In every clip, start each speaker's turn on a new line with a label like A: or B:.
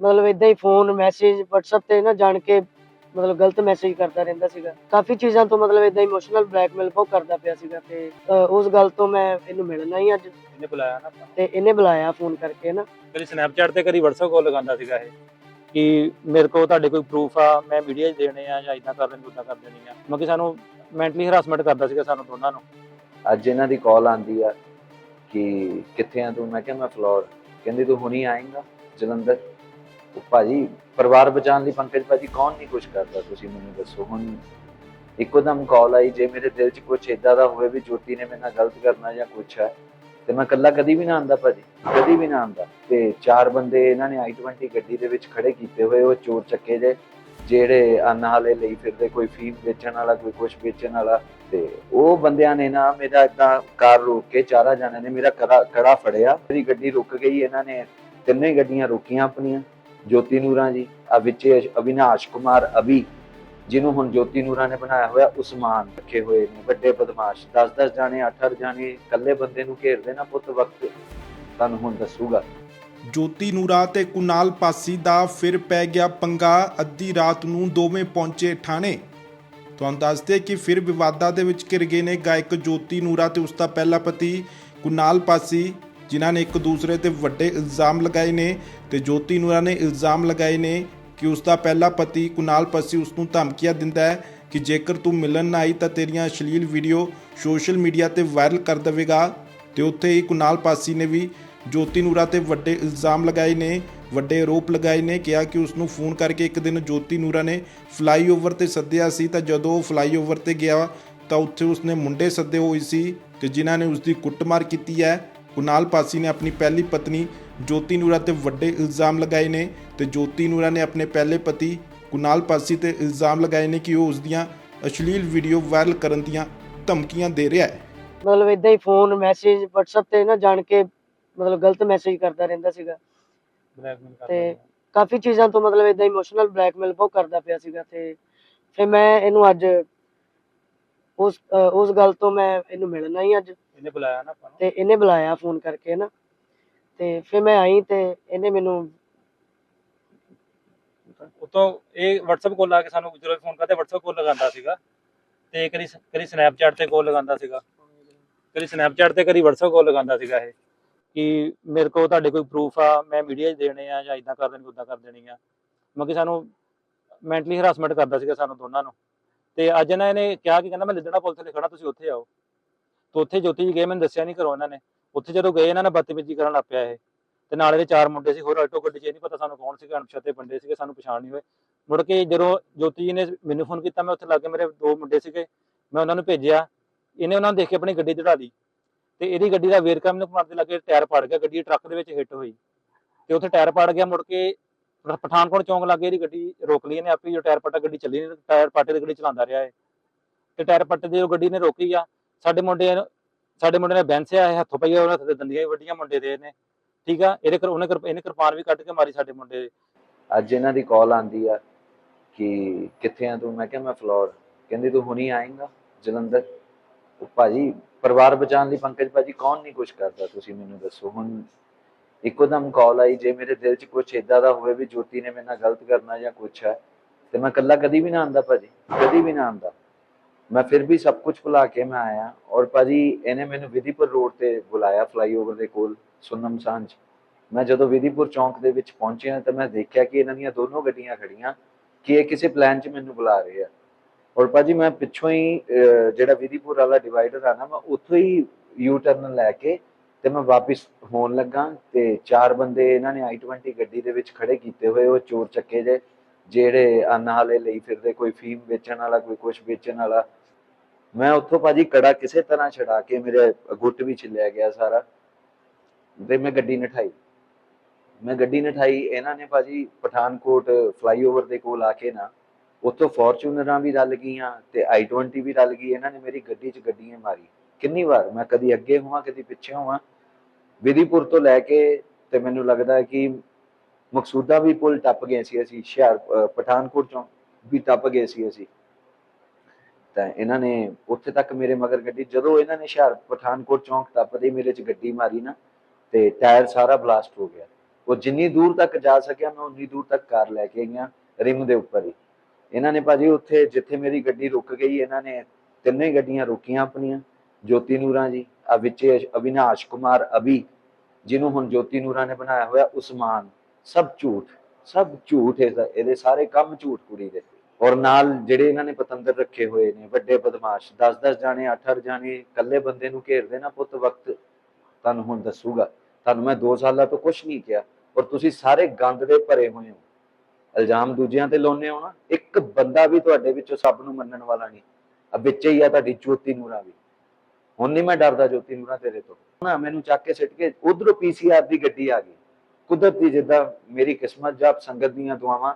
A: ਮਤਲਬ ਇਦਾਂ ਹੀ phone message WhatsApp ਤੇ ਨਾ ਜਾਣ ਕੇ ਮਤਲਬ ਗਲਤ ਮੈਸੇਜ ਕਰਦਾ ਰਹਿੰਦਾ ਸੀਗਾ। ਕਾਫੀ ਚੀਜ਼ਾਂ ਤੋਂ ਮਤਲਬ ਇਦਾਂ ਇਮੋਸ਼ਨਲ ਬਲੈਕਮੇਲ ਬਹੁਤ ਕਰਦਾ ਪਿਆ ਸੀਗਾ ਤੇ ਅ, ਉਸ ਗੱਲ ਤੋਂ ਮੈਂ ਇਹਨੂੰ ਮਿਲਣਾ ਹੀ ਅੱਜ।
B: ਇਹਨੇ ਬੁਲਾਇਆ ਨਾ ਆਪਾਂ।
A: ਤੇ ਇਹਨੇ ਬੁਲਾਇਆ ਫੋਨ ਕਰਕੇ ਨਾ?
B: ਕਦੀ ਸਨੈਪਚੈਟ ਤੇ ਕਦੀ WhatsApp ਕਾਲ ਲਗਾਉਂਦਾ ਸੀਗਾ ਇਹ ਕਿ ਮੇਰੇ ਕੋਲ ਤੁਹਾਡੇ ਕੋਈ ਪ੍ਰੂਫ ਆ ਮੈਂ ਵੀਡੀਓ ਦੇਣੇ ਆ ਜਾਂ ਇਦਾਂ ਕਰ ਦੇਣੀ ਉਦਾਂ ਕਰ ਦੇਣੀ ਆ। ਮਤਲਬ ਕਿ ਸਾਨੂੰ ਮੈਂਟਲੀ ਹਰਾਸਮੈਂਟ ਕਰਦਾ ਸੀਗਾ ਸਾਨੂੰ ਦੋਨਾਂ ਨੂੰ।
C: ਅੱਜ ਇਹਨਾਂ ਦੀ ਕਾਲ ਆਂਦੀ ਆ ਕਿ ਕਿੱਥੇ ਆ ਤੂੰ? ਮੈਂ ਕਿਹਾ ਮੈਂ ਫਲੋਰ ਕਹਿੰਦੀ ਤੂੰ ਹੁਣੀ ਆਏਂਗਾ ਜਲੰਧਰ? ਭਾਜੀ ਪਰਿਵਾਰ ਬਚਾਉਣ ਲਈ ਪੰਕਜ ਭਾਜੀ ਕੌਣ ਨਹੀਂ ਕੁਝ ਕਰਦਾ, ਤੁਸੀਂ ਮੈਨੂੰ ਦੱਸੋ। ਹੁਣ ਇੱਕੋਦਮ ਕਾਲ ਆਈ, ਜੇ ਮੇਰੇ ਦਿਲ 'ਚ ਕੁਝ ਇਦਾਂ ਦਾ ਹੋਵੇ ਵੀ ਜੋਤੀ ਨੇ ਮੇਰੇ ਨਾਲ ਗਲਤ ਕਰਨਾ ਜਾਂ ਕੁਝ ਹੈ, ਤੇ ਮੈਂ ਇਕੱਲਾ ਕਦੀ ਵੀ ਨਾ ਆਂਦਾ ਭਾਜੀ, ਕਦੀ ਵੀ ਨਾ ਆਂਦਾ ਤੇ ਚਾਰ ਬੰਦੇ ਇਹਨਾਂ ਨੇ i20 ਗੱਡੀ ਦੇ ਵਿੱਚ ਖੜੇ ਕੀਤੇ ਹੋਏ, ਉਹ ਚੋਰ ਚੱਕੇ ਜੇ, ਜਿਹੜੇ ਅੰਨ ਹਾਲੇ ਲਈ ਫਿਰਦੇ, ਕੋਈ ਫੀਮ ਵੇਚਣ ਵਾਲਾ, ਕੋਈ ਕੁਝ ਵੇਚਣ ਵਾਲਾ, ਤੇ ਉਹ ਬੰਦਿਆਂ ਨੇ ਨਾ ਮੇਰਾ ਇਦਾਂ ਕਾਰ ਰੋਕ ਕੇ ਚਾਰਾ ਜਾਣੇ ਨੇ ਮੇਰਾ ਕੜਾ ਫੜਿਆ, ਮੇਰੀ ਗੱਡੀ ਰੁਕ ਗਈ, ਇਹਨਾਂ ਨੇ ਤਿੰਨੇ ਗੱਡੀਆਂ ਰੋਕੀਆਂ ਆਪਣੀਆਂ। ਜੋਤੀ ਨੂਰਾਂ ਜੀ, ਆ ਵਿੱਚ ਅਵਿਨਾਸ਼ ਕੁਮਾਰ ਅਭੀ, ਜਿਹਨੂੰ ਹੁਣ ਜੋਤੀ ਨੂਰਾਂ ਨੇ ਬਣਾਇਆ ਹੋਇਆ, ਉਸਮਾਨ ਰੱਖੇ ਹੋਏ ਨੇ, ਵੱਡੇ ਬਦਮਾਸ਼ 10-10 ਜਾਣੇ 8-8 ਜਾਣੇ, ਇਕੱਲੇ ਬੰਦੇ ਨੂੰ ਘੇਰਦੇ ਨਾ ਪੁੱਤ ਵਕਤ, ਤੁਹਾਨੂੰ ਹੁਣ ਦੱਸੂਗਾ।
D: ਜੋਤੀ ਨੂਰਾ ਤੇ ਕੁਨਾਲ ਪਾਸੀ ਦਾ ਫਿਰ ਪੈ ਗਿਆ ਪੰਗਾ, ਅੱਧੀ ਰਾਤ ਨੂੰ ਦੋਵੇਂ ਪਹੁੰਚੇ ਥਾਣੇ। ਤੁਹਾਨੂੰ ਦੱਸਦੇ ਕਿ ਫਿਰ ਵਿਵਾਦਾਂ ਦੇ ਵਿੱਚ ਘਿਰ ਗਏ ਨੇ ਗਾਇਕ ਜੋਤੀ ਨੂਰਾ ਤੇ ਉਸ ਦਾ ਪਹਿਲਾ ਪਤੀ ਕੁਨਾਲ ਪਾਸੀ। ਜਿਨ੍ਹਾਂ ਨੇ ਇੱਕ ਦੂਸਰੇ ਤੇ ਵੱਡੇ ਇਲਜ਼ਾਮ ਲਗਾਏ ਨੇ ਤੇ ਜੋਤੀ ਨੂਰਾ ਨੇ ਇਲਜ਼ਾਮ ਲਗਾਏ ਨੇ ਕਿ ਉਸ ਦਾ ਪਹਿਲਾ ਪਤੀ ਕੁਨਾਲ ਪਾਸੀ ਉਸ ਨੂੰ ਧਮਕੀਆਂ ਦਿੰਦਾ ਹੈ ਕਿ ਜੇਕਰ ਤੂੰ ਮਿਲਣ ਨਾ ਆਈ ਤਾਂ ਤੇਰੀਆਂ ਅਸ਼ਲੀਲ ਵੀਡੀਓ ਸੋਸ਼ਲ ਮੀਡੀਆ ਤੇ ਵਾਇਰਲ ਕਰ ਦੇਵੇਗਾ। ਤੇ ਉੱਥੇ ਹੀ ਕੁਨਾਲ ਪਾਸੀ ਨੇ ਵੀ ਜੋਤੀ ਨੂਰਾ ਤੇ ਵੱਡੇ ਇਲਜ਼ਾਮ ਲਗਾਏ ਨੇ, ਵੱਡੇ ਆਰੋਪ ਲਗਾਏ ਨੇ, ਕਿਹਾ ਕਿ ਉਸ ਨੂੰ ਫੋਨ ਕਰਕੇ ਇੱਕ ਦਿਨ ਜੋਤੀ ਨੂਰਾ ਨੇ ਫਲਾਈਓਵਰ ਤੇ ਸੱਦਿਆ ਸੀ ਤਾਂ ਜਦੋਂ ਉਹ ਫਲਾਈਓਵਰ ਤੇ ਗਿਆ ਤਾਂ ਉੱਥੇ ਉਸਨੇ ਮੁੰਡੇ ਸੱਦੇ ਹੋਏ ਸੀ ਤੇ ਜਿਨ੍ਹਾਂ ਨੇ ਉਸ ਦੀ ਕੁੱਟਮਾਰ ਕੀਤੀ ਹੈ। ਕੁਨਾਲ ਪਾਸੀ ਨੇ ਆਪਣੀ ਪਹਿਲੀ ਪਤਨੀ ਜੋਤੀ ਨੂਰਾ ਤੇ ਵੱਡੇ ਇਲਜ਼ਾਮ ਲਗਾਏ ਨੇ ਤੇ ਜੋਤੀ ਨੂਰਾ ਨੇ ਆਪਣੇ ਪਹਿਲੇ ਪਤੀ ਕੁਨਾਲ ਪਾਸੀ ਤੇ ਇਲਜ਼ਾਮ ਲਗਾਏ ਨੇ ਕਿ ਉਹ ਉਸ ਦੀਆਂ ਅਸ਼ਲੀਲ ਵੀਡੀਓ ਵਾਇਰਲ ਕਰਨ ਦੀਆਂ ਧਮਕੀਆਂ ਦੇ ਰਿਹਾ ਹੈ।
A: ਮਤਲਬ ਇਦਾਂ ਹੀ ਫੋਨ ਮੈਸੇਜ WhatsApp ਤੇ ਨਾ ਜਾਣ ਕੇ ਮਤਲਬ ਗਲਤ ਮੈਸੇਜ ਕਰਦਾ ਰਹਿੰਦਾ ਸੀਗਾ।
B: ਬਲੈਕਮੇਲ ਕਰਦਾ
A: ਤੇ। ਕਾਫੀ ਚੀਜ਼ਾਂ ਤੋਂ ਮਤਲਬ ਇਦਾਂ ਇਮੋਸ਼ਨਲ ਬਲੈਕਮੇਲ ਬਹੁਤ ਕਰਦਾ ਪਿਆ ਸੀਗਾ ਤੇ ਫਿਰ ਮੈਂ ਇਹਨੂੰ ਅੱਜ ਉਸ ਉਸ ਗੱਲ ਤੋਂ ਮੈਂ ਇਹਨੂੰ ਮਿਲਣਾ ਹੀ ਅੱਜ।
B: ਇਹਨੇ ਬੁਲਾਇਆ ਨਾ ਆਪਾਂ ਨੂੰ।
A: ਤੇ ਇਹਨੇ ਬੁਲਾਇਆ ਫੋਨ ਕਰਕੇ ਨਾ। ਤੇ ਫਿਰ ਮੈਂ ਆਈ ਤੇ ਇਹਨੇ ਮੈਨੂੰ
B: ਉਤੋਂ ਇਹ WhatsApp ਕਾਲ ਲਾ ਕੇ ਸਾਨੂੰ ਜਦੋਂ ਫੋਨ ਕਰਦੇ WhatsApp ਕਾਲ ਲਗਾਉਂਦਾ ਸੀਗਾ। ਤੇ ਕਦੀ ਕਦੀ ਸਨੈਪਚੈਟ ਤੇ ਕਾਲ ਲਗਾਉਂਦਾ ਸੀਗਾ। ਕਦੀ ਸਨੈਪਚੈਟ ਤੇ ਕਦੀ WhatsApp ਕਾਲ ਲਗਾਉਂਦਾ ਸੀਗਾ ਇਹ। ਕਿ ਮੇਰੇ ਕੋਲ ਤੁਹਾਡੇ ਕੋਈ ਪ੍ਰੂਫ ਆ ਮੈਂ ਵੀਡੀਓ ਦੇਣੇ ਆ ਜਾਂ ਇਦਾਂ ਕਰ ਦੇਣੀ ਉਦਾਂ ਕਰ ਦੇਣੀ ਆ। ਮਤਲਬ ਕਿ ਸਾਨੂੰ ਮੈਂਟਲੀ ਹਰਾਸਮੈਂਟ ਕਰਦਾ ਸੀਗਾ ਸਾਨੂੰ ਦੋਨਾਂ ਨੂੰ। ਤੇ ਅੱਜ ਨਾ ਇਹਨੇ ਕਿਹਾ ਕਿ ਕਹਿੰਦਾ ਮੈਂ ਲਿੱਦੜਾ ਪੁਲਿਸ ਤੇ ਖੜਾ ਤੁਸੀਂ ਉੱਥੇ ਆਓ। ਤੇ ਉੱਥੇ ਜੋਤੀ ਜੀ ਗਏ, ਮੈਨੂੰ ਦੱਸਿਆ ਨਹੀਂ ਘਰੋਂ ਇਹਨਾਂ ਨੇ। ਉੱਥੇ ਜਦੋਂ ਗਏ, ਇਹਨਾਂ ਨੇ ਬਦਤਮੀਜ਼ੀ ਕਰਨ ਲੱਗ ਪਿਆ ਇਹ। ਤੇ ਨਾਲ ਇਹਦੇ ਚਾਰ ਮੁੰਡੇ ਸੀ, ਹੋਰ ਆਟੋ ਗੱਡੀ 'ਚ ਇਹ ਨਹੀਂ ਪਤਾ ਸਾਨੂੰ ਕੌਣ ਸੀਗਾ, ਅਣਪਛਾਤੇ ਬੰਦੇ ਸੀਗੇ, ਸਾਨੂੰ ਪਛਾਣ ਨਹੀਂ ਹੋਏ। ਮੁੜ ਕੇ ਜਦੋਂ ਜੋਤੀ ਜੀ ਨੇ ਮੈਨੂੰ ਫੋਨ ਕੀਤਾ, ਮੈਂ ਉੱਥੇ ਲੱਗੇ ਮੇਰੇ ਦੋ ਮੁੰਡੇ ਸੀਗੇ, ਮੈਂ ਉਹਨਾਂ ਨੂੰ ਭੇਜਿਆ। ਇਹਨੇ ਉਹਨਾਂ ਨੂੰ ਦੇਖ ਕੇ ਆਪਣੀ ਗੱਡੀ ਚੜਾ ਲਈ। ਤੇ ਇਹਦੀ ਗੱਡੀ ਦਾ ਵੇਰਕਾ ਮੈਨੂੰ ਮਾਰਦੇ ਲੱਗੇ ਟਾਇਰ ਪਾੜ ਗਿਆ, ਗੱਡੀ ਟਰੱਕ ਦੇ ਵਿੱਚ ਹਿੱਟ ਹੋਈ। ਤੇ ਉੱਥੇ ਟਾਇਰ ਪਾੜ ਗਿਆ, ਮੁੜ ਕੇ ਪਠਾਨਕੋਟ ਚੌਂਕ ਲੱਗੇ ਇਹਦੀ ਗੱਡੀ ਰੋਕ ਲਈ ਇਹਨੇ ਆਪੇ, ਜੋ ਟਾਇਰ ਪੱਟਾ ਗੱਡੀ ਚੱਲੀ ਨਹੀਂ ਟਾਇਰ ਪਾਟੇ ਦੀ ਗੱਡੀ ਚਲਾਉਂਦਾ ਰਿਹਾ ਹੈ ਤੇ ਟਾਇਰ ਪੱਟੇ ਦੀ ਉਹ ਗੱਡੀ ਨੇ ਰੋਕੀ ਆ। ਸਾਡੇ ਮੁੰਡੇ ਸਾਡੇ ਮੁੰਡੇ ਨੇ ਬੈਂਸਿਆ ਹੈ ਹੱਥੋਂ ਪਈਆ ਉਹਨਾਂ ਤੇ ਦੰਦੀਆਂ ਵੀ ਵੱਡੀਆਂ ਮੁੰਡੇ ਦੇ ਨੇ ਠੀਕ ਆ? ਇਹਦੇ ਕਰ ਉਹਨੇ ਕਿਰਪ- ਇਹਨੇ ਕਿਰਪਾਨ ਵੀ ਕੱਢ ਕੇ ਮਾਰੀ ਸਾਡੇ ਮੁੰਡੇ ਦੇ।
C: ਅੱਜ ਇਹਨਾਂ ਦੀ ਕਾਲ ਆਂਦੀ ਆ ਕਿ ਕਿੱਥੇ ਆ ਤੂੰ? ਮੈਂ ਕਿਹਾ, ਮੈਂ ਫਲੋਰ। ਕਹਿੰਦੀ, ਤੂੰ ਹੁਣੀ ਆਏਂਗਾ, ਜਲੰਧਰ? ਭਾਜੀ, ਪਰਿਵਾਰ ਬਚਾਉਣ ਲਈ ਪੰਕਜ ਭਾਜੀ ਕੌਣ ਨਹੀਂ ਕੁਝ ਕਰਦਾ, ਤੁਸੀਂ ਮੈਨੂੰ ਦੱਸੋ। ਹੁਣ ਇੱਕੋ ਦਮ ਕਾਲ ਆਈ, ਜੇ ਮੇਰੇ ਦਿਲ 'ਚ ਕੁਝ ਇਦਾਂ ਦਾ ਹੋਵੇ ਵੀ ਜੋਤੀ ਨੇ ਮੇਰੇ ਨਾਲ ਗਲਤ ਕਰਨਾ ਜਾਂ ਕੁਝ ਹੈ, ਤੇ ਮੈਂ ਇਕੱਲਾ ਕਦੀ ਵੀ ਨਾ ਆਂਦਾ ਭਾਜੀ, ਕਦੀ ਵੀ ਨਾ ਆਂਦਾ। ਮੈਂ ਫਿਰ ਵੀ ਸਭ ਕੁਝ ਭੁਲਾ ਕੇ ਮੈਂ ਆਇਆ ਔਰ ਭਾਜੀ ਇਹਨੇ ਮੈਨੂੰ ਵਿਧੀਪੁਰ ਰੋਡ ਤੇ ਬੁਲਾਇਆ ਫਲਾਈਓਵਰ ਦੇ ਕੋਲ ਸੁਨਮ ਸਾਂਝ। ਮੈਂ ਜਦੋਂ ਵਿਧੀਪੁਰ ਚੌਂਕ ਦੇ ਵਿੱਚ ਪਹੁੰਚਿਆ ਤਾਂ ਮੈਂ ਦੇਖਿਆ ਕਿ ਇਹਨਾਂ ਦੀਆਂ ਦੋਨੋਂ ਗੱਡੀਆਂ ਖੜੀਆਂ ਕਿ ਇਹ ਕਿਸੇ ਪਲਾਨ 'ਚ ਮੈਨੂੰ ਬੁਲਾ ਰਹੇ ਆ। ਔਰ ਭਾਜੀ ਮੈਂ ਪਿੱਛੋਂ ਹੀ ਜਿਹੜਾ ਵਿਧੀਪੁਰ ਵਾਲਾ ਡਿਵਾਈਡਰ ਆ ਨਾ, ਮੈਂ ਉੱਥੋਂ ਹੀ ਯੂ ਟਰਨ ਲੈ ਕੇ ਤੇ ਮੈਂ ਵਾਪਸ ਹੋਣ ਲੱਗਾ ਤੇ ਚਾਰ ਬੰਦੇ ਇਹਨਾਂ ਨੇ i20 ਗੱਡੀ ਦੇ ਵਿੱਚ ਖੜੇ ਕੀਤੇ ਹੋਏ, ਉਹ ਚੋਰ ਚੱਕੇ ਜੇ, ਜਿਹੜੇ ਅੰਨ ਹਾਲੇ ਲਈ ਫਿਰਦੇ, ਕੋਈ ਫੀਮ ਵੇਚਣ ਵਾਲਾ, ਕੋਈ ਕੁਝ ਵੇਚਣ ਵਾਲਾ। ਮੈਂ ਉੱਥੋਂ ਭਾਜੀ ਕੜਾ ਕਿਸੇ ਤਰ੍ਹਾਂ ਛਡਾ ਕੇ ਮੇਰੇ ਗੁੱਟ ਵੀ ਛਿੱਲਿਆ ਗਿਆ ਸਾਰਾ ਤੇ ਮੈਂ ਗੱਡੀ ਨਠਾਈ। ਮੈਂ ਗੱਡੀ ਨਠਾਈ, ਇਹਨਾਂ ਨੇ ਭਾਜੀ ਪਠਾਨਕੋਟ ਫਲਾਈਓਵਰ ਦੇ ਕੋਲ ਆ ਕੇ ਨਾ ਉੱਥੋਂ ਫੋਰਚੂਨਰਾਂ ਵੀ ਰਲ ਗਈਆਂ ਤੇ i20 ਵੀ ਰਲ ਗਈ, ਇਹਨਾਂ ਨੇ ਮੇਰੀ ਗੱਡੀ 'ਚ ਗੱਡੀਆਂ ਮਾਰੀ। ਕਿੰਨੀ ਵਾਰ? ਮੈਂ ਕਦੀ ਅੱਗੇ ਹੋਵਾਂ, ਕਦੀ ਪਿੱਛੇ ਹੋਵਾਂ? ਵਿਧੀਪੁਰ ਤੋਂ ਲੈ ਕੇ ਤੇ ਮੈਨੂੰ ਲੱਗਦਾ ਕਿ ਮਕਸੂਦਾ ਵੀ ਪੁਲ ਟੱਪ ਗਏ ਸੀ ਅਸੀਂ, ਹੁਸ਼ਿਆਰ ਪਠਾਨਕੋਟ ਚੋਂ ਵੀ ਟੱਪ ਗਏ ਸੀ ਅਸੀਂ। ਤਾਂ ਇਹਨਾਂ ਨੇ ਉੱਥੇ ਤੱਕ ਮੇਰੇ ਮਗਰ ਗੱਡੀ, ਜਦੋਂ ਇਹਨਾਂ ਨੇ ਹੁਸ਼ਿਆਰ ਪਠਾਨਕੋਟ ਚੌਂਕ ਟੱਪਦੇ ਮੇਰੇ 'ਚ ਗੱਡੀ ਮਾਰੀ ਨਾ, ਤੇ ਟਾਇਰ ਸਾਰਾ ਬਲਾਸਟ ਹੋ ਗਿਆ। ਉਹ ਜਿੰਨੀ ਦੂਰ ਤੱਕ ਜਾ ਸਕਿਆ, ਮੈਂ ਉਨੀ ਦੂਰ ਤੱਕ ਕਾਰ ਲੈ ਕੇ ਗਈਆਂ ਰਿਮ ਦੇ ਉੱਪਰ ਹੀ। ਇਹਨਾਂ ਨੇ ਭਾਜੀ ਉੱਥੇ ਜਿੱਥੇ ਮੇਰੀ ਗੱਡੀ ਰੁਕ ਗਈ, ਇਹਨਾਂ ਨੇ ਤਿੰਨੇ ਗੱਡੀਆਂ ਰੁਕੀਆਂ ਆਪਣੀਆਂ, ਜੋਤੀ ਨੂਰਾਂ ਜੀ ਆ ਵਿੱਚੇ ਅਵਿਨਾਸ਼ ਕੁਮਾਰ, ਅਭੀ, ਜਿਹਨੂੰ ਹੁਣ ਜੋਤੀ ਨੂਰਾਂ ਨੇ ਬਣਾਇਆ ਹੋਇਆ ਉਸਮਾਨ। ਸਭ ਝੂਠ ਸਭ ਝੂਠ ਇਹਦਾ ਇਹਦੇ ਸਾਰੇ ਕੰਮ ਝੂਠ ਕੁੜੀ ਦੇ। ਔਰ ਨਾਲ ਜਿਹੜੇ ਇਹਨਾਂ ਨੇ ਪਤੰਦਰ ਰੱਖੇ ਹੋਏ ਨੇ, ਵੱਡੇ ਬਦਮਾਸ਼ 10-10 ਜਾਣੇ 8-8 ਜਾਣੇ, ਇਕੱਲੇ ਬੰਦੇ ਨੂੰ ਘੇਰਦੇ ਨਾ ਪੁੱਤ ਵਕਤ, ਤੁਹਾਨੂੰ ਹੁਣ ਦੱਸੂਗਾ। ਤੁਹਾਨੂੰ ਮੈਂ 2 ਸਾਲਾਂ ਤੋਂ ਕੁਝ ਨਹੀਂ ਕਿਹਾ। ਔਰ ਤੁਸੀਂ ਸਾਰੇ ਗੰਦ ਦੇ ਭਰੇ ਹੋਏ ਹੋ। ਇਲਜ਼ਾਮ ਦੂਜਿਆਂ ਤੇ ਲਾਉਂਦੇ ਹੋ ਨਾ। ਇੱਕ ਬੰਦਾ ਵੀ ਤੁਹਾਡੇ ਵਿੱਚੋਂ ਸਭ ਨੂੰ ਮੰਨਣ ਵਾਲਾ ਨਹੀਂ। ਆ ਵਿੱਚ ਹੀ ਆ ਤੁਹਾਡੀ ਜੋਤੀ ਨੂਰਾ ਵੀ। ਹੁਣ ਨਹੀਂ ਮੈਂ ਡਰਦਾ ਜੋਤੀ ਨੂਰਾ ਤੇਰੇ ਤੋਂ। ਨਾ, ਮੈਨੂੰ ਚੱਕ ਕੇ ਸਿੱਟ ਕੇ ਉਧਰੋਂ ਪੀਸੀਆਰ ਦੀ ਗੱਡੀ ਆ ਗਈ। ਕੁਦਰਤੀ ਜਿੱਦਾਂ ਮੇਰੀ ਕਿਸਮਤ ਜਾਂ ਸੰਗਤ ਦੀਆਂ ਦੁਆਵਾਂ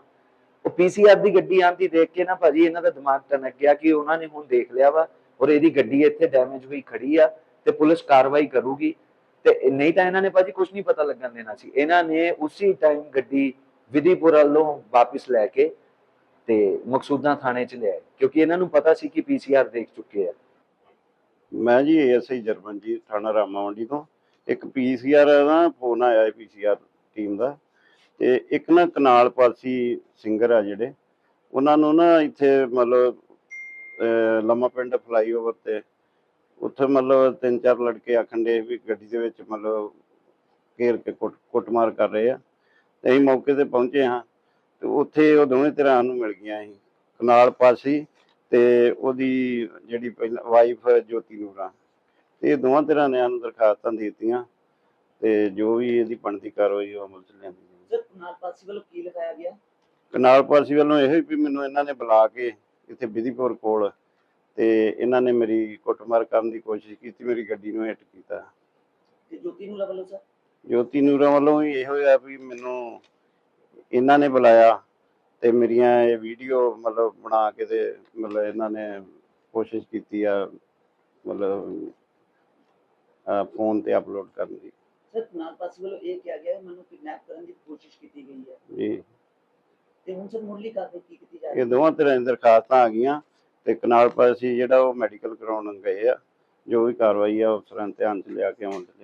C: ਉਹ ਪੀਸੀਆਰ ਦੀ ਗੱਡੀ ਆਂਦੀ ਦੇਖ ਕੇ ਨਾ ਭਾਜੀ ਇਹਨਾਂ ਦਾ ਦਿਮਾਗ ਟਨਕ ਗਿਆ ਕਿ ਉਹਨਾਂ ਨੇ ਹੁਣ ਦੇਖ ਲਿਆ ਵਾ ਔਰ ਇਹਦੀ ਗੱਡੀ ਇੱਥੇ ਡੈਮੇਜ ਹੋਈ ਖੜੀ ਆ ਤੇ ਪੁਲਿਸ ਕਾਰਵਾਈ ਕਰੂਗੀ। ਤੇ ਨਹੀਂ ਤਾਂ ਇਹਨਾਂ ਨੇ ਭਾਜੀ ਕੁਝ ਨਹੀਂ ਪਤਾ ਲੱਗਣ ਦੇਣਾ ਸੀ। ਇਹਨਾਂ ਨੇ ਉਸੇ ਟਾਈਮ ਗੱਡੀ ਵਿਧੀਪੁਰ ਵੱਲੋਂ ਵਾਪਸ ਲੈ ਕੇ ਤੇ ਮਕਸੂਦਾਂ ਥਾਣੇ ਚ ਲਿਆਏ, ਕਿਉਂਕਿ ਇਹਨਾਂ ਨੂੰ ਪਤਾ ਸੀ ਕਿ ਪੀਸੀਆਰ ਦੇਖ ਚੁੱਕੇ ਆ।
E: ਮੈਂ ਜੀ ਏਐਸਆਈ ਜਰਮਨ ਜੀ ਥਾਣਾ ਰਾਮਾਵੰਡੀ ਤੋਂ। ਇੱਕ ਪੀਸੀਆਰ ਦਾ ਫੋਨ ਆਇਆ ਹੈ ਪੀਸੀਆਰ ਟੀਮ ਦਾ। ਤੇ ਇੱਕ ਨਾ ਕਨਾਲ ਪਾਲਸੀ ਸਿੰਗਰ ਆ ਜਿਹੜੇ, ਉਹਨਾਂ ਨੂੰ ਨਾ ਇੱਥੇ ਮਤਲਬ ਲੰਮਾ ਪਿੰਡ ਫਲਾਈਓਵਰ ਤੇ, ਉੱਥੇ ਮਤਲਬ ਤਿੰਨ ਚਾਰ ਲੜਕੇ ਆਖਣ ਦੇ ਵੀ ਗੱਡੀ ਦੇ ਵਿੱਚ ਮਤਲਬ ਘੇਰ ਕੇ ਕੁੱਟ, ਕੁੱਟਮਾਰ ਕਰ ਰਹੇ ਆ। ਤੇ ਅਸੀਂ ਮੌਕੇ ਤੇ ਪਹੁੰਚੇ ਹਾਂ, ਤੇ ਉੱਥੇ ਉਹ ਦੋਵੇਂ ਧਿਰਾਂ ਨੂੰ ਮਿਲ ਗਈਆਂ ਸੀ, ਕਨਾਲ ਪਾਸੀ ਤੇ ਉਹਦੀ ਜਿਹੜੀ ਪਹਿਲਾਂ ਵਾਈਫ ਜੋਤੀ ਨੂਰਾ। ਤੇ ਇਹ ਦੋਵਾਂ ਧਿਰਾਂ ਨੇ ਸਾਨੂੰ ਦਰਖਾਸਤਾਂ ਦੇ ਦਿੱਤੀਆਂ, ਤੇ ਜੋ ਵੀ ਇਹਦੀ ਬਣਦੀ ਕਾਰਵਾਈ ਉਹ ਅਮਲ ਚ ਲਿਆਂਦੀ
F: ਨਾਲ ਪਾਸੀ ਵੱਲੋਂ ਕੀ ਗਿਆ?
E: ਇਹੋ ਹੀ ਵੀ ਮੈਨੂੰ ਇਹਨਾਂ ਨੇ ਬੁਲਾ ਕੇ ਇੱਥੇ ਵਿਧੀਪੁਰ ਕੋਲ ਤੇ ਇਹਨਾਂ ਨੇ ਮੇਰੀ ਕੁੱਟਮਾਰ ਕਰਨ ਦੀ ਕੋਸ਼ਿਸ਼ ਕੀਤੀ ਮੇਰੀ ਗੱਡੀ ਨੂੰ ਹਿੱਟ ਕੀਤਾ।
F: ਤੇ ਜੋਤੀ ਨੂੰ ਵੱਲੋਂ ਸਰ?
E: ਜੋਤੀ ਨੂਰਾ ਵੱਲੋਂ ਵੀ ਇਹੋ ਆ ਵੀ ਮੈਨੂੰ ਇਹਨਾਂ ਨੇ ਬੁਲਾਇਆ ਤੇ ਮੇਰੀਆਂ ਇਹ ਵੀਡੀਓ ਮਤਲਬ ਬਣਾ ਕੇ ਤੇ ਮਤਲਬ ਇਹਨਾਂ ਨੇ ਕੋਸ਼ਿਸ਼ ਕੀਤੀ ਆ ਮਤਲਬ ਫੋਨ ਤੇ ਅਪਲੋਡ ਕਰਨ ਦੀ।
F: ਸਰ ਨਾਲ ਪਾਸੀ ਵੱਲੋਂ ਇਹ ਕਿਹਾ ਗਿਆ ਮੈਨੂੰ ਕਿਡਨੈਪ ਕਰਨ ਦੀ ਕੋਸ਼ਿਸ਼ ਕੀਤੀ ਗਈ ਹੈ।
E: ਜੀ।
F: ਤੇ ਹੁਣ ਸਰ ਮੁੱਢਲੀ ਕਾਰਵਾਈ ਕੀ ਕੀਤੀ ਜਾ ਰਹੀ
E: ਇਹ ਦੋਵਾਂ ਤਰ੍ਹਾਂ ਦੀਆਂ ਦਰਖਾਸਤਾਂ ਆ ਗਈਆਂ ਤੇ ਕਨਾਲ ਪਾਸੀ ਜਿਹੜਾ ਉਹ ਮੈਡੀਕਲ ਕਰਾਉਣ ਗਏ ਆ ਜੋ ਵੀ ਕਾਰਵਾਈ ਆ ਉਸ ਤਰ੍ਹਾਂ ਧਿਆਨ ਚ ਲਿਆ ਕੇ ਆਉਣ